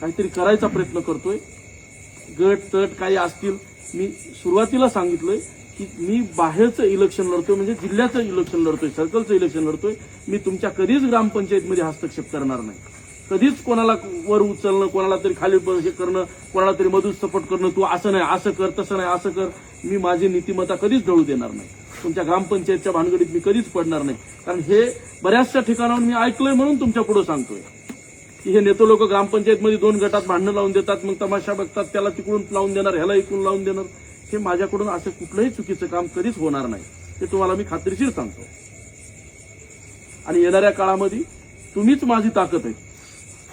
काहीतरी करायचा प्रयत्न करतोय. गट तट काही असतील मी सुरुवातीला सांगितलंय की मी बाहेरचं इलेक्शन लढतोय म्हणजे जिल्ह्याचं इलेक्शन लढतोय सर्कलचं इलेक्शन लढतोय. मी तुमच्या कधीच ग्रामपंचायतमध्ये हस्तक्षेप करणार नाही. कधीच कोणाला वर उचलणं कोणाला तरी खाली हे करणं कोणाला तरी मधून सपोर्ट करणं तू असं नाही असं कर तसं नाही असं कर मी माझी नीतिमत्ता कधीच ढळू देणार नाही. तुमच्या ग्रामपंचायतच्या भानगडीत मी कधीच पडणार नाही. कारण हे बऱ्याचशा ठिकाणाहून मी ऐकलंय म्हणून तुमच्यापुढे सांगतोय. की हे नेते लोक ग्रामपंचायतमध्ये दोन गटात भांडणं लावून देतात मग तमाशा बघतात त्याला तिकडून लावून देणार ह्याला इकडून लावून देणार. हे माझ्याकडून असं कुठलंही चुकीचं काम कधीच होणार नाही. हे तुम्हाला मी खात्रीशीर सांगतो. आणि येणाऱ्या काळामध्ये तुम्हीच माझी ताकद आहे.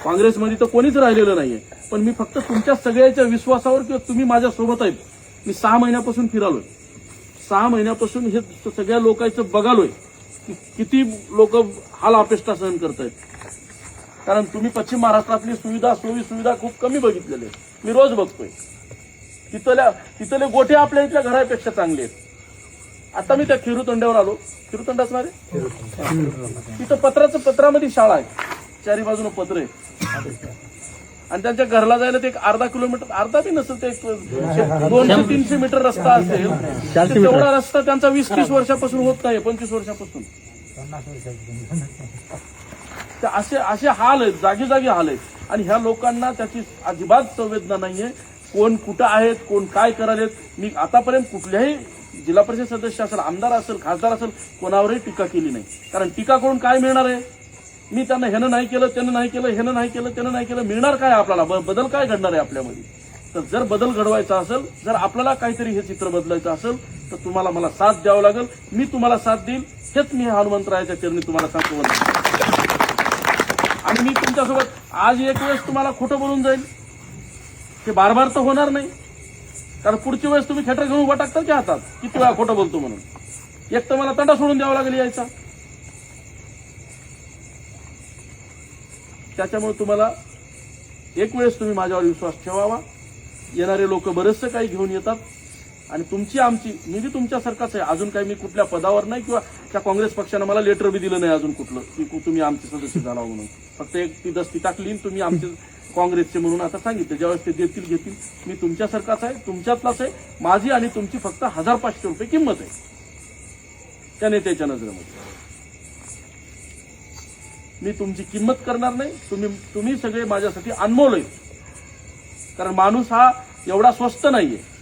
काँग्रेसमध्ये तर कोणीच राहिलेलं नाहीये. पण मी फक्त तुमच्या सगळ्याच्या विश्वासावर किंवा तुम्ही माझ्या सोबत आहेत. मी सहा महिन्यापासून फिरालोय. सहा महिन्यापासून हे सगळ्या लोकांचं बघालोय की किती लोक हाल अपेष्टा सहन करतायत. कारण तुम्ही पश्चिम महाराष्ट्रातली सुविधा सोयी सुविधा खूप कमी बघितलेले मी रोज बघतोय. तिथल्या तिथले गोठे आपल्या इथल्या घरापेक्षा चांगले आहेत. आता मी त्या खिरुतंड्यावर आलो. खिरुतोंडाच ना रे तिथं पत्राचं पत्रामध्ये शाळा आहे. चारी बाजून पत्र आहे. आणि त्यांच्या घरला जायला ते एक अर्धा किलोमीटर अर्धा बी नसेल ते एक दोनशे तीनशे मीटर रस्ता असेल तेवढा रस्ता त्यांचा वीस तीस वर्षापासून होत नाही पंचवीस वर्षापासून. तर असे असे हाल आहेत जागीजागी हाल आहेत. आणि ह्या लोकांना त्याची अजिबात संवेदना नाहीये. कोण कुठं आहेत कोण काय करायलेत मी आतापर्यंत कुठल्याही जिल्हा परिषद सदस्य असेल आमदार असेल खासदार असेल कोणावरही टीका केली नाही. कारण टीका करून काय मिळणार आहे? मी त्यांना ह्यानं नाही केलं त्यानं नाही केलं ह्यानं नाही केलं त्यानं नाही केलं मिळणार काय आपल्याला? ब- बदल काय घडणार आहे आपल्यामध्ये? तर जर बदल घडवायचा असेल जर आपल्याला काहीतरी हे चित्र बदलायचं असेल तर तुम्हाला मला साथ द्यावं लागेल. मी तुम्हाला साथ देईल. हेच मी हनुमंतरायाच्या चरणी तुम्हाला सांगतो आणि मी तुमच्यासोबत आज एक वेळेस तुम्हाला खोटं बोलून जाईल. ते बार बार तर होणार नाही. कारण पुढची वेळेस तुम्ही खेटर घेऊन उभा टाकता की हातात? किती वेळा खोटं बोलतो म्हणून? एक तर मला तंडा सोडून द्यावा लागेल यायचा. त्याच्यामुळे तुम्हाला एक वेळेस तुम्ही माझ्यावर विश्वास ठेवावा. येणारे लोक बरेचसे काही घेऊन येतात. आणि तुमची आमची मी बी तुमच्यासारखाच आहे. अजून काही मी कुठल्या पदावर नाही किंवा त्या काँग्रेस पक्षानं मला लेटर बी दिलं नाही अजून कुठलं. की तुम्ही आमचे सदस्य झाला म्हणून. फक्त एक ती दस्ती टाकली तुम्ही आमचे काँग्रेसचे म्हणून आता सांगितलं. ज्यावेळेस ते देतील घेतील. मी तुमच्यासारखाच आहे तुमच्यातलाच आहे. माझी आणि तुमची फक्त हजार पाचशे रुपये किंमत आहे. त्या नेत्याच्या नजरेमध्ये. मी तुमची किंमत करणार नाही. तुम्ही तुम्ही सगळे माझ्यासाठी अनमोल आहे. कारण माणूस हा एवढा स्वस्त नाहीये.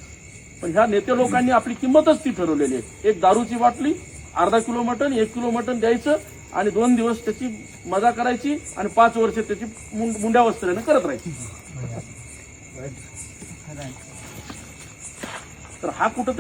पण ह्या नेते लोकांनी आपली किंमतच ती ठरवलेली आहे. एक दारूची बाटली अर्धा किलो मटण एक किलो मटण द्यायचं आणि दोन दिवस त्याची मजा करायची आणि पाच वर्ष त्याची मुंड्या वस्त्रेनं करत राहायची. तर हा कुठं